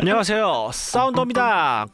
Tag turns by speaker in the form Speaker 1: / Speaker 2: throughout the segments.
Speaker 1: 안녕하세요. 사운더입니다.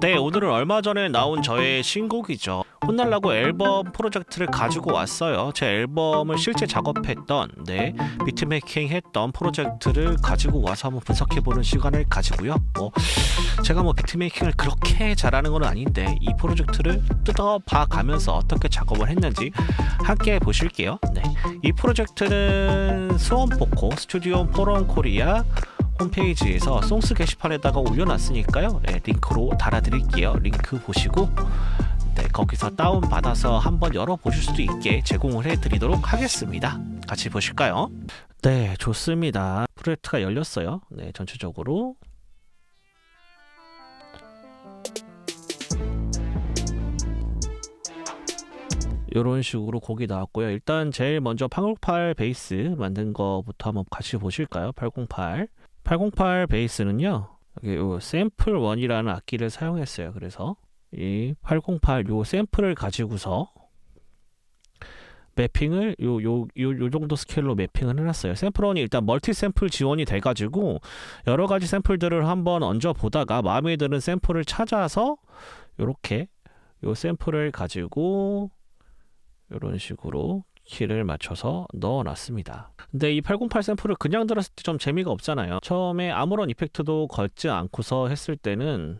Speaker 1: 네 오늘은 얼마 전에 나온 저의 신곡이죠. 혼날라고 앨범 프로젝트를 가지고 왔어요. 제 앨범을 실제 작업했던 네 비트메이킹 했던 프로젝트를 가지고 와서 한번 분석해보는 시간을 가지고요. 뭐 제가 뭐 비트메이킹을 그렇게 잘하는 건 아닌데 이 프로젝트를 뜯어봐 가면서 어떻게 작업을 했는지 함께 보실게요. 네 이 프로젝트는 수원포코 스튜디오 포럼 코리아 홈페이지에서 송스 게시판에다가 올려놨으니까요. 네, 링크로 달아드릴게요. 링크 보시고 네, 거기서 다운 받아서 한번 열어보실 수도 있게 제공을 해드리도록 하겠습니다. 같이 보실까요? 네, 좋습니다. 프로젝트가 열렸어요. 네, 전체적으로 이런 식으로 곡이 나왔고요. 일단 제일 먼저 808 베이스 만든 거부터 한번 같이 보실까요? 808 808 베이스는요. 여기 요 샘플 1이라는 악기를 사용했어요. 그래서 이 808 요 샘플을 가지고서 매핑을 요 요 요 요 정도 스케일로 매핑을 해놨어요. 샘플 1이 일단 멀티 샘플 지원이 돼가지고 여러 가지 샘플들을 한번 얹어 보다가 마음에 드는 샘플을 찾아서 요렇게 요 샘플을 가지고 이런 식으로 키를 맞춰서 넣어놨습니다. 근데 이 808 샘플을 그냥 들었을 때 좀 재미가 없잖아요. 처음에 아무런 이펙트도 걸지 않고서 했을 때는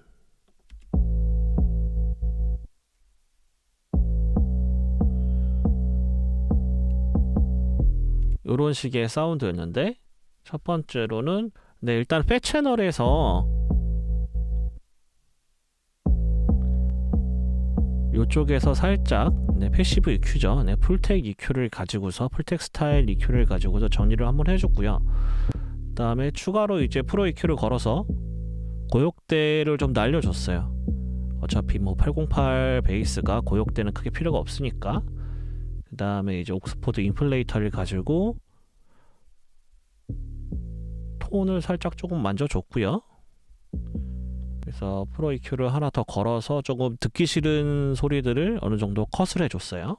Speaker 1: 이런 식의 사운드였는데 첫 번째로는 네 일단 팻 채널에서 이쪽에서 살짝 네, 패시브 EQ죠. 네, 풀텍 EQ를 가지고서 풀텍 스타일 EQ를 가지고서 정리를 한번 해줬고요. 그다음에 추가로 이제 프로 EQ를 걸어서 고역대를 좀 날려줬어요. 어차피 뭐 808 베이스가 고역대는 크게 필요가 없으니까. 그다음에 이제 옥스포드 인플레이터를 가지고 톤을 살짝 조금 만져줬고요. 그래서 프로 EQ를 하나 더 걸어서 조금 듣기 싫은 소리들을 어느 정도 컷을 해줬어요.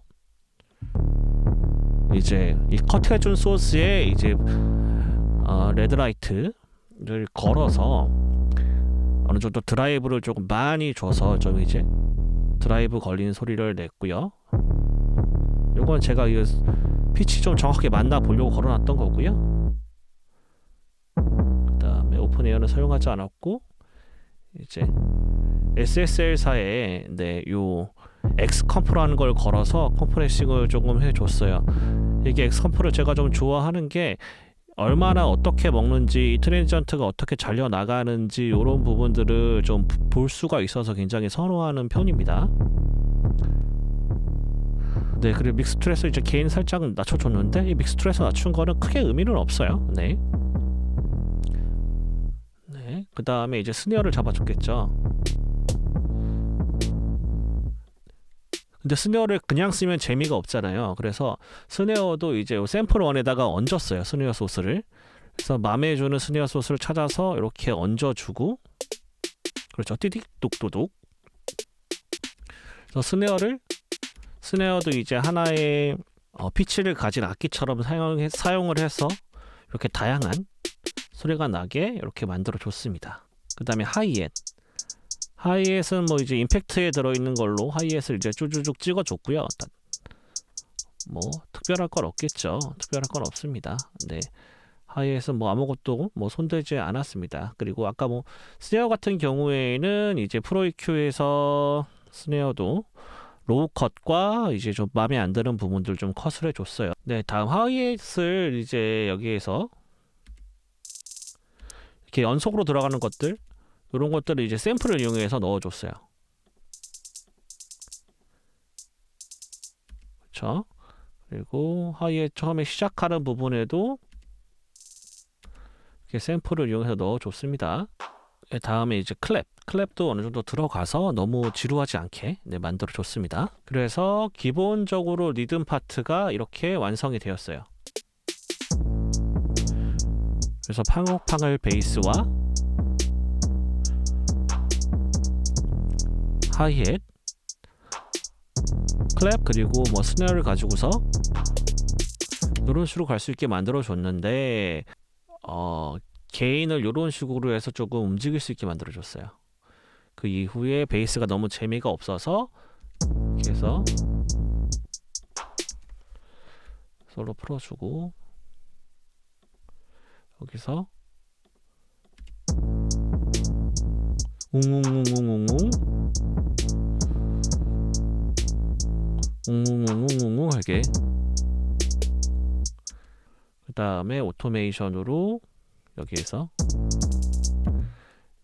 Speaker 1: 이제 이 컷해준 소스에 이제 어, 레드라이트를 걸어서 어느 정도 드라이브를 조금 많이 줘서 좀 이제 드라이브 걸리는 소리를 냈고요. 요건 제가 이 피치 좀 정확하게 맞나 보려고 걸어놨던 거고요. 그다음에 오픈 에어는 사용하지 않았고 이제 SSL사에 네, 요 엑스컴프라는 걸 걸어서 컴프레싱을 조금 해줬어요. 이게 엑스컴프를 제가 좀 좋아하는 게 얼마나 어떻게 먹는지 트랜지전트가 어떻게 잘려 나가는지 이런 부분들을 좀 볼 수가 있어서 굉장히 선호하는 편입니다. 네, 그리고 믹스 트레스 이제 개인 살짝 낮춰줬는데 이 믹스 트레스 낮춘 거는 크게 의미는 없어요. 네. 네, 그 다음에 이제 스네어를 잡아줬겠죠. 근데 스네어를 그냥 쓰면 재미가 없잖아요. 그래서 스네어도 이제 샘플 원에다가 얹었어요. 스네어 소스를. 그래서 마음에 드는 스네어 소스를 찾아서 이렇게 얹어주고, 그렇죠. 띠딕 뚝뚝뚝. 그래서 스네어를 스네어도 이제 하나의 어, 피치를 가진 악기처럼 사용 사용을 해서 이렇게 다양한 소리가 나게 이렇게 만들어 줬습니다. 그 다음에 하이햇. 하이햇은 뭐 이제 임팩트에 들어있는 걸로 하이햇을 이제 쭈쭈쭉 찍어 줬고요. 뭐 특별할 건 없겠죠. 특별할 건 없습니다. 네. 하이햇은 뭐 아무것도 뭐 손대지 않았습니다. 그리고 아까 뭐 스네어 같은 경우에는 이제 프로 EQ에서 스네어도 로우 컷과 이제 좀 마음에 안 드는 부분들 좀 컷을 해줬어요. 네, 다음 하이햇을 이제 여기에서 이렇게 연속으로 들어가는 것들 이런 것들을 이제 샘플을 이용해서 넣어줬어요. 그렇죠? 그리고 하이에 처음에 시작하는 부분에도 이렇게 샘플을 이용해서 넣어줬습니다. 네, 다음에 이제 클랩, 클랩도 어느 정도 들어가서 너무 지루하지 않게 네, 만들어줬습니다. 그래서 기본적으로 리듬 파트가 이렇게 완성이 되었어요. 그래서 팡옥팡을 베이스와 하이햇, 클랩 그리고 뭐 스네어를 가지고서 이런 식으로 갈 수 있게 만들어 줬는데 어 개인을 이런 식으로 해서 조금 움직일 수 있게 만들어 줬어요. 그 이후에 베이스가 너무 재미가 없어서 이렇게 해서 솔로 풀어주고 여기서 웅웅웅웅웅 웅. 웅웅웅웅웅 하게. 그 다음에 오토메이션으로 여기에서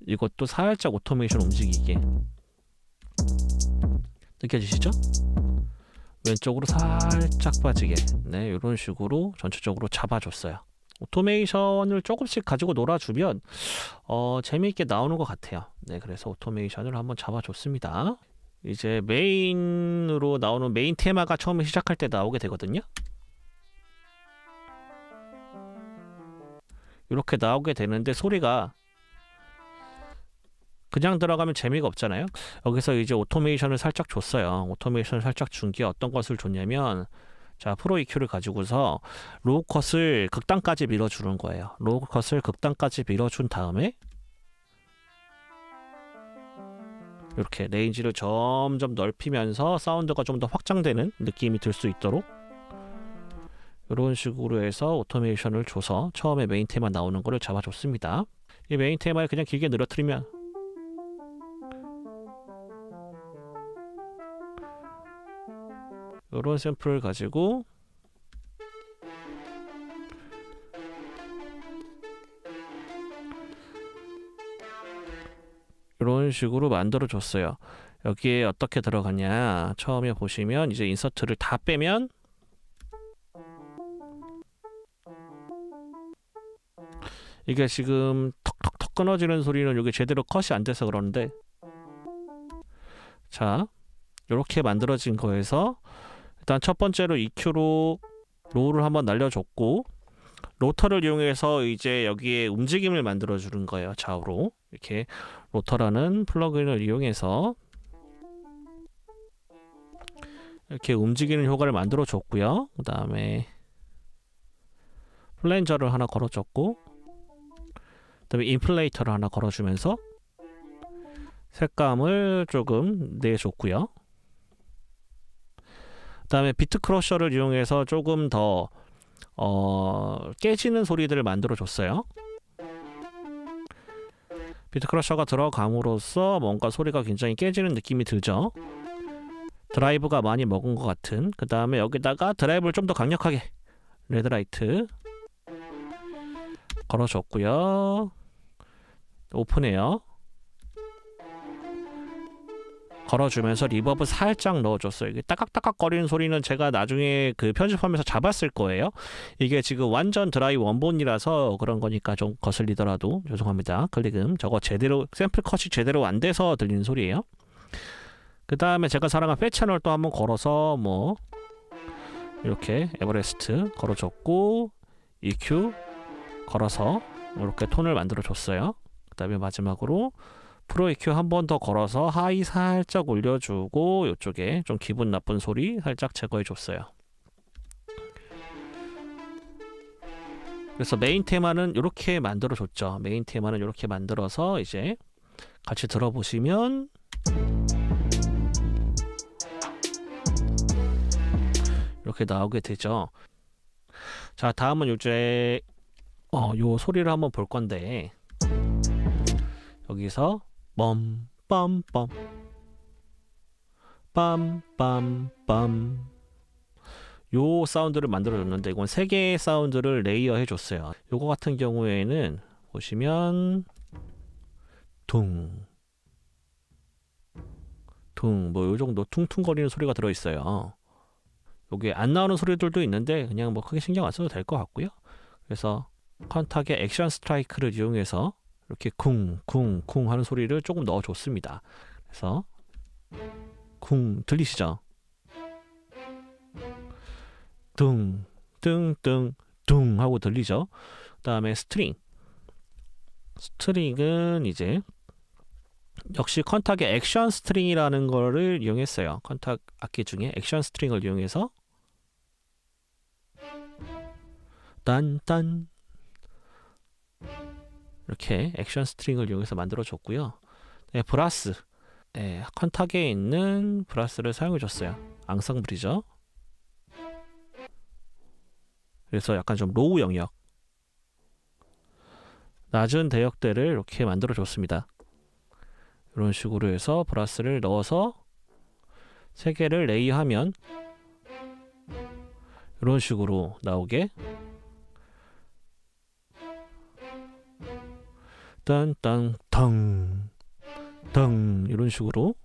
Speaker 1: 이것도 살짝 오토메이션 움직이게. 느껴지시죠? 왼쪽으로 살짝 빠지게. 네 이런 식으로 전체적으로 잡아줬어요 오토메이션을 조금씩 가지고 놀아주면 어, 재미있게 나오는 것 같아요 네 그래서 오토메이션을 한번 잡아줬습니다 이제 메인으로 나오는 메인 테마가 처음에 시작할 때 나오게 되거든요 이렇게 나오게 되는데 소리가 그냥 들어가면 재미가 없잖아요. 여기서 이제 오토메이션을 살짝 줬어요. 오토메이션을 살짝 준 게 어떤 것을 줬냐면 자 프로 EQ를 가지고서 로우 컷을 극단까지 밀어주는 거예요. 로우 컷을 극단까지 밀어준 다음에 이렇게 레인지를 점점 넓히면서 사운드가 좀 더 확장되는 느낌이 들 수 있도록 이런 식으로 해서 오토메이션을 줘서 처음에 메인 테마 나오는 거를 잡아줬습니다. 이 메인 테마를 그냥 길게 늘어뜨리면 이런 샘플을 가지고 이런 식으로 만들어 줬어요. 여기에 어떻게 들어가냐? 처음에 보시면 이제 인서트를 다 빼면 이게 지금 턱턱턱 끊어지는 소리는 이게 제대로 컷이 안 돼서 그러는데 자 이렇게 만들어진 거에서 일단 첫 번째로 EQ로 로우를 한번 날려줬고 로터를 이용해서 이제 여기에 움직임을 만들어 주는 거예요 좌우로 이렇게 로터라는 플러그인을 이용해서 이렇게 움직이는 효과를 만들어 줬고요 그 다음에 플랜저를 하나 걸어줬고 그 다음에 인플레이터를 하나 걸어주면서 색감을 조금 내줬고요. 그다음에 비트 크러셔를 이용해서 조금 더 어, 깨지는 소리들을 만들어 줬어요. 비트 크러셔가 들어감으로써 뭔가 소리가 굉장히 깨지는 느낌이 들죠. 드라이브가 많이 먹은 것 같은. 그 다음에 여기다가 드라이브를 좀 더 강력하게 레드라이트 걸어줬고요. 오픈해요. 걸어주면서 리버브 살짝 넣어줬어요. 이게 따깍따깍 거리는 소리는 제가 나중에 그 편집하면서 잡았을 거예요. 이게 지금 완전 드라이 원본이라서 그런 거니까 좀 거슬리더라도 죄송합니다. 클릭음 저거 제대로 샘플 컷이 제대로 안 돼서 들리는 소리예요. 그 다음에 제가 사랑한 백 채널 또 한번 걸어서 뭐 이렇게 에버레스트 걸어줬고 EQ 걸어서 이렇게 톤을 만들어 줬어요. 그 다음에 마지막으로 프로 EQ 한 번 더 걸어서 하이 살짝 올려주고 이쪽에 좀 기분 나쁜 소리 살짝 제거해 줬어요. 그래서 메인 테마는 이렇게 만들어 줬죠. 메인 테마는 이렇게 만들어서 이제 같이 들어보시면 이렇게 나오게 되죠. 자, 다음은 이제 어, 요 소리를 한번 볼 건데 여기서 빰빰빰 빰빰빰 요 사운드를 만들어 줬는데 이건 세 개의 사운드를 레이어 해 줬어요. 요거 같은 경우에는 보시면 퉁 퉁, 뭐 요 정도 퉁퉁거리는 소리가 들어 있어요. 요게 안 나오는 소리들도 있는데 그냥 뭐 크게 신경 안 써도 될 것 같고요. 그래서 컨탁의 액션 스트라이크를 이용해서 이렇게 쿵, 쿵, 쿵 하는 소리를 조금 넣어줬습니다. 그래서 쿵 들리시죠? 둥, ตึตึ,둥 하고 들리죠? 그 다음에 스트링. 스트링은 이제 역시 컨탁의 액션 스트링이라는 거를 이용했어요. 컨탁 악기 중에 액션 스트링을 이용해서 딴딴 이렇게 액션 스트링을 이용해서 만들어 줬고요. 네, 브라스. 네, 컨탁에 있는 브라스를 사용해 줬어요. 앙상블이죠. 그래서 약간 좀 로우 영역. 낮은 대역대를 이렇게 만들어 줬습니다. 이런 식으로 해서 브라스를 넣어서 세 개를 레이하면 이런 식으로 나오게 딴딴탕 당 이런 식으로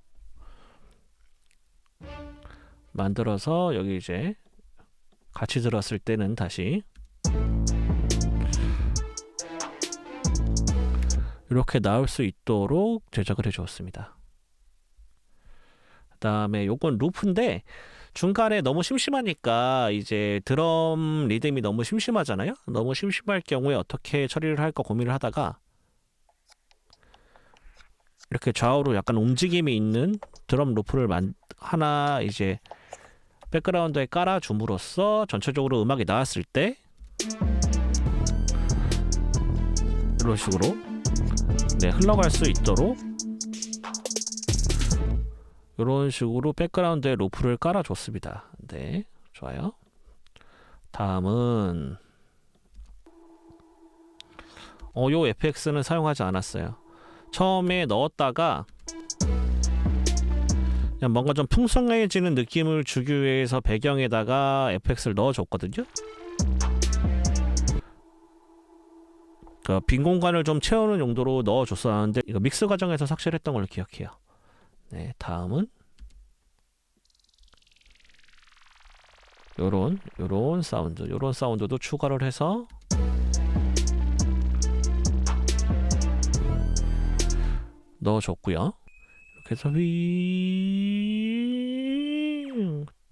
Speaker 1: 만들어서 여기 이제 같이 들었을 때는 다시 이렇게 나올 수 있도록 제작을 해 주었습니다. 그다음에 요건 루프인데 중간에 너무 심심하니까 이제 드럼 리듬이 너무 심심하잖아요. 너무 심심할 경우에 어떻게 처리를 할까 고민을 하다가 이렇게 좌우로 약간 움직임이 있는 드럼 루프를 만, 하나 이제 백그라운드에 깔아 줌으로써 전체적으로 음악이 나왔을 때 이런 식으로 네, 흘러갈 수 있도록 이런 식으로 백그라운드에 루프를 깔아줬습니다. 네, 좋아요. 다음은 어, 요 FX는 사용하지 않았어요. 처음에 넣었다가 그냥 뭔가 좀 풍성해지는 느낌을 주기 위해서 배경에다가 FX를 넣어줬거든요. 그 빈 공간을 좀 채우는 용도로 넣어줬었는데 이거 믹스 과정에서 삭제를 했던 걸로 기억해요. 네, 다음은 요런 요런 사운드, 요런 사운드도 추가를 해서 넣어줬고요. 이렇게 해서 휘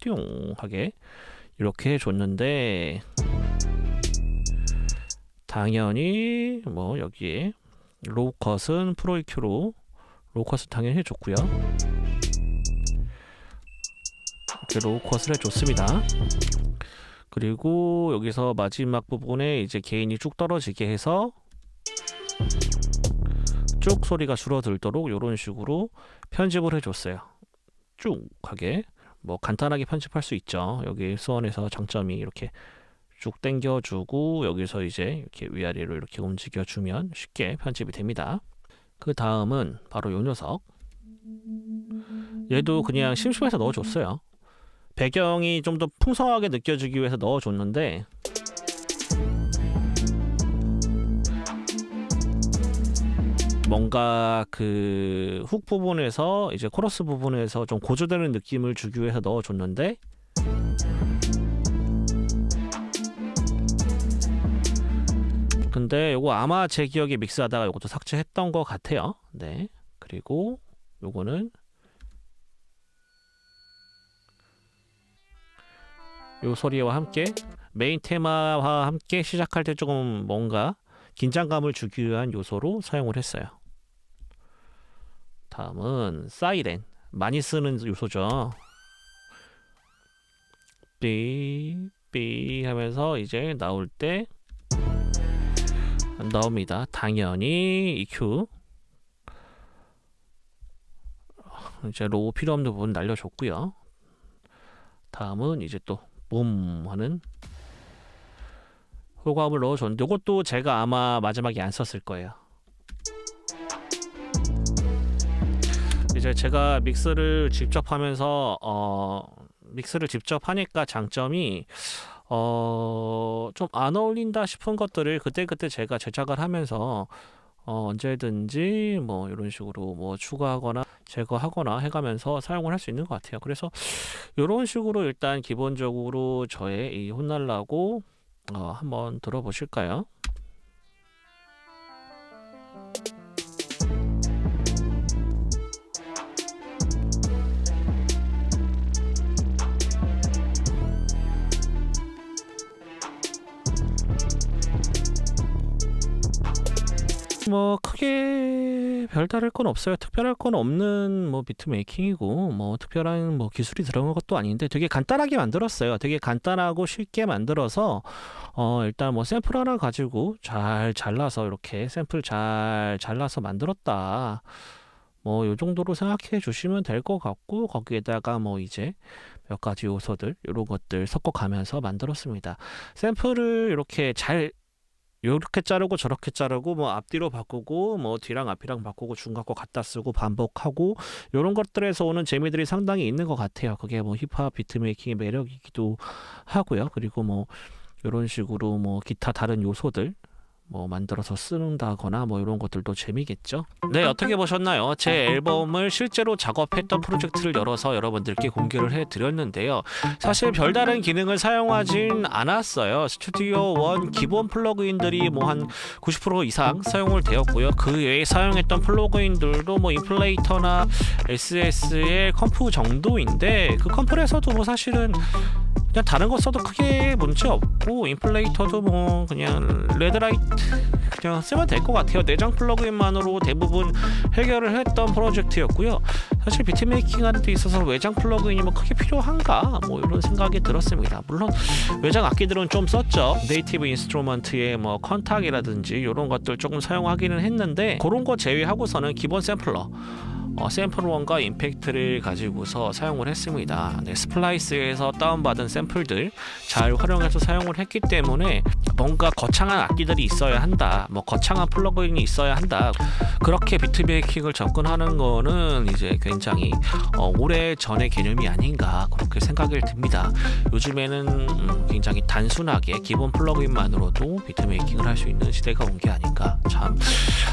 Speaker 1: 띵 하게 이렇게 해줬는데 당연히 뭐 여기에 로우컷은 프로 EQ로 로우컷은 당연히 해줬고요. 이렇게 로우컷을 해줬습니다. 그리고 여기서 마지막 부분에 이제 개인이 쭉 떨어지게 해서 쭉 소리가 줄어들도록 이런 식으로 편집을 해줬어요. 쭉 하게 뭐 간단하게 편집할 수 있죠. 여기 수원에서 장점이 이렇게 쭉 당겨주고 여기서 이제 이렇게 위아래로 이렇게 움직여주면 쉽게 편집이 됩니다. 그 다음은 바로 요 녀석. 얘도 그냥 심심해서 넣어줬어요. 배경이 좀 더 풍성하게 느껴지기 위해서 넣어줬는데 뭔가 그 훅 부분에서 이제 코러스 부분에서 좀 고조되는 느낌을 주기 위해서 넣어줬는데 근데 요거 아마 제 기억에 믹스하다가 요것도 삭제했던 것 같아요. 네. 그리고 요거는 요 소리와 함께 메인 테마와 함께 시작할 때 조금 뭔가 긴장감을 주기 위한 요소로 사용을 했어요. 다음은 사이렌 많이 쓰는 요소죠. 삐삐 하면서 이제 나올 때 나옵니다. 당연히 EQ 이제 로우 필요 없는 부분 날려줬고요. 다음은 이제 또봄 하는 효과음을 넣어줬는데 이것도 제가 아마 마지막에 안 썼을 거예요. 이제 제가 믹스를 직접 하면서 어 믹스를 직접 하니까 장점이 어 좀 안 어울린다 싶은 것들을 그때그때 제가 제작을 하면서 어 언제든지 뭐 이런 식으로 뭐 추가하거나 제거하거나 해가면서 사용을 할 수 있는 것 같아요. 그래서 이런 식으로 일단 기본적으로 저의 이 혼날라고 어 한번 들어보실까요? 뭐 크게 별다를 건 없어요. 특별할 건 없는 뭐 비트 메이킹이고 뭐 특별한 뭐 기술이 들어간 것도 아닌데 되게 간단하게 만들었어요. 되게 간단하고 쉽게 만들어서 어 일단 뭐 샘플 하나 가지고 잘 잘라서 이렇게 샘플 잘 잘라서 만들었다. 뭐 요 정도로 생각해 주시면 될 것 같고 거기에다가 뭐 이제 몇 가지 요소들 이런 것들 섞어 가면서 만들었습니다. 샘플을 이렇게 잘 요렇게 자르고 저렇게 자르고 뭐 앞뒤로 바꾸고 뭐 뒤랑 앞이랑 바꾸고 중간 거 갖다 쓰고 반복하고 요런 것들에서 오는 재미들이 상당히 있는 것 같아요. 그게 뭐 힙합 비트메이킹의 매력이기도 하고요. 그리고 뭐 요런 식으로 뭐 기타 다른 요소들 뭐 만들어서 쓰는다거나 뭐 이런 것들도 재미겠죠. 네 어떻게 보셨나요? 제 앨범을 실제로 작업했던 프로젝트를 열어서 여러분들께 공개를 해드렸는데요. 사실 별다른 기능을 사용하진 않았어요. 스튜디오 원 기본 플러그인들이 뭐 한 90% 이상 사용을 되었고요. 그 외에 사용했던 플러그인들도 뭐 인플레이터나 SSL 컴프 정도인데 그 컴프레서도 뭐 사실은 그냥 다른 거 써도 크게 문제 없고 인플레이터도 뭐 그냥 레드라이트 그냥 쓰면 될 것 같아요. 내장 플러그인만으로 대부분 해결을 했던 프로젝트였고요. 사실 비트 메이킹 하는 데 있어서 외장 플러그인이 뭐 크게 필요한가 뭐 이런 생각이 들었습니다. 물론 외장 악기들은 좀 썼죠. 네이티브 인스트루먼트의 뭐 컨탁이라든지 이런 것들 조금 사용하기는 했는데 그런 거 제외하고서는 기본 샘플러 어, 샘플 원과 임팩트를 가지고서 사용을 했습니다. 네, 스플라이스에서 다운받은 샘플들 잘 활용해서 사용을 했기 때문에 뭔가 거창한 악기들이 있어야 한다. 뭐 거창한 플러그인이 있어야 한다. 그렇게 비트메이킹을 접근하는 거는 이제 굉장히 어, 오래 전의 개념이 아닌가 그렇게 생각이 듭니다. 요즘에는 음, 굉장히 단순하게 기본 플러그인만으로도 비트메이킹을 할 수 있는 시대가 온 게 아닌가 참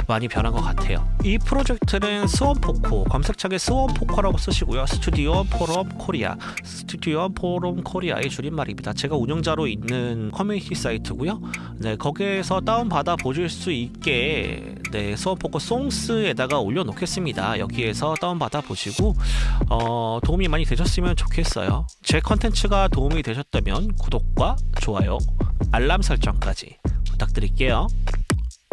Speaker 1: 많이 변한 것 같아요. 이 프로젝트는 스원포 코 검색 창에 스원포코라고 쓰시고요. 스튜디오 포럼 코리아 스튜디오 포럼 코리아의 줄임말입니다. 제가 운영자로 있는 커뮤니티 사이트고요. 네 거기에서 다운 받아 보실 수 있게 네 스원포코 송스에다가 올려놓겠습니다. 여기에서 다운 받아 보시고 어, 도움이 많이 되셨으면 좋겠어요. 제 컨텐츠가 도움이 되셨다면 구독과 좋아요, 알람 설정까지 부탁드릴게요.